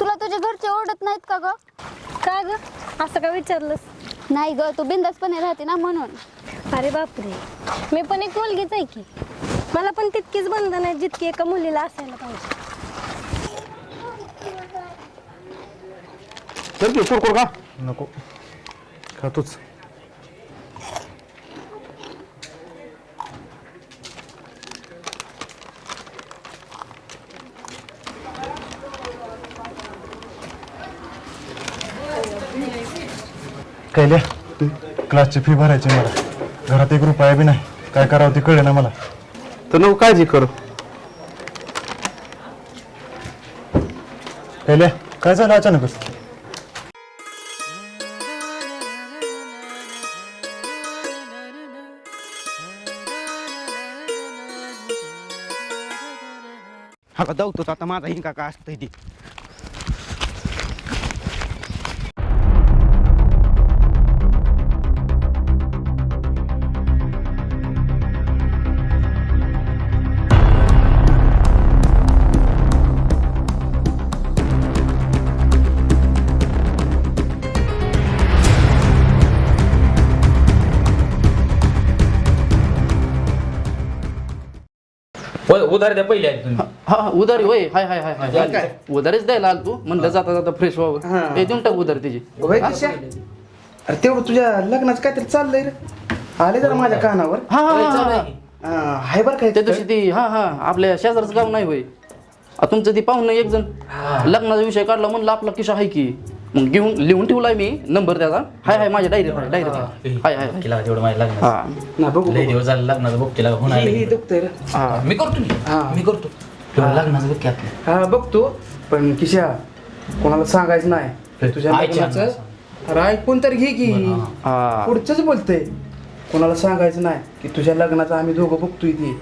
तुला तुझे घरचे ओढत नाहीत का ग? का ग? असं का विचारलंस? नाही ग तू बिंदासपणे राहते ना म्हणून. अरे बापरे. मी पण एक मुलगीच आहे की. मला पण तितकीच बंधन आहे जितकी एका मुलीला असायला पाहिजे. चल की कुरकुर का नको. खातोच. कैल्या क्लासची फी भरायची मला. घरात एक रुपया बी नाही. काय करावं ते कळे ना मला. तर नको काळजी करू. कैल्या काय झालं अचानकच हा का दवतोच आता. माझा हिंका का असतंय ती? उधार द्या पहिले आधी तुम्ही. हा हा, उधारी होय. हाय हाय हाय. उधारीच द्यायला आल तू. म्हणलं जाता जाता फ्रेश व्हावं. हे. देऊन टाक उधारी तिची. होय किशा अरे तेवढं तुझ्या लग्नाचं काहीतरी चाललंय रे. आले जरा माझ्या कानावर. हा हा, हा हा अं, हाय बरं काय त्या दिवशी ती हा हा आपल्या शेजारचं गाव नाही होय. आ, तुमचं ती पाहुणं एक जण. लग्नाचा विषय काढला म्हणलं आपला किशा हाय की. मग घेऊन लिहून ठेवलाय मी नंबर त्याचा. हाय हाय माझ्या डायरीत हाय डायरीत हाय हाय. केला तेवढं माझ्या लग्नाचं हा. ना बघू लय दिवस झालं लग्नाचं बघ केला होणार हे दुखतंय रे. हा. मी करतो मी हा. मी करतो. तेवढं लग्नाचं बघ की आपलं हा बघतो. पण किशा कोणाला सांगायचं नाही. तुझ्या आईच्या लग्नाचं अरे ऐकून तर घे की. हा. पुढचंच बोलतंय. कोणाला सांगायचं नाही की तुझ्या लग्नाचं आम्ही दोघं बघतोय ते